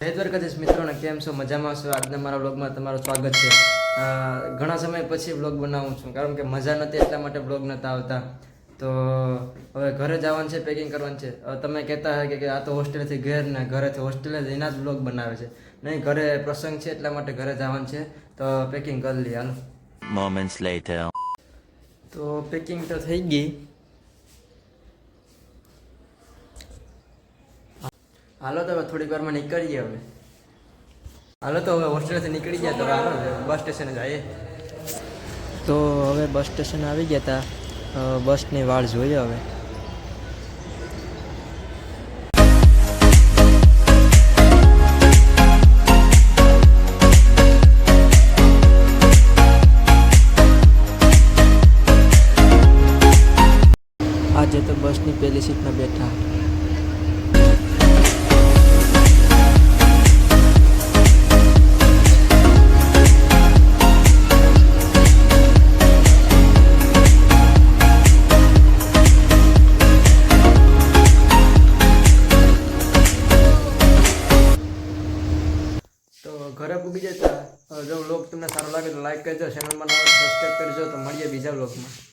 જય દ્વારકાધીશ મિત્રોને કેમ છો? મજામાં છો? આજના મારા બ્લોગમાં તમારું સ્વાગત છે. ઘણા સમય પછી વ્લોગ બનાવું છું. કારણ કે મજા નથી એટલા માટે વ્લોગ નહોતા આવતા. તો હવે ઘરે જવાનું છે પેકિંગ કરવાનું છે. તમે કહેતા હોય કે આ તો હોસ્ટેલથી ઘેર ને ઘરેથી હોસ્ટેલે જઈને જ વ્લોગ બનાવે છે. નહીં ઘરે પ્રસંગ છે એટલા માટે ઘરે જવાનું છે. તો પેકિંગ કરી લઈએ. હાલો. Moments later. તો પેકિંગ તો થઈ ગઈ. હાલો તો હવે થોડીક વારમાં નીકળીએ હવે. હાલો તો હવે હોસ્ટેલથી નીકળી ગયા તો હાલો બસ સ્ટેશને જઈએ. તો હવે બસ સ્ટેશન આવી ગયા હતા બસની વાળ જોઈએ હવે. આજે તો બસની પહેલી સીટમાં બેઠા. ઘરે પૂગી જતા જો વ્લોગ તમને સારો લાગે તો લાઈક કરજો ચેનલમાં સબસ્ક્રાઈબ કરજો, તો મળીએ બીજા વ્લોગમાં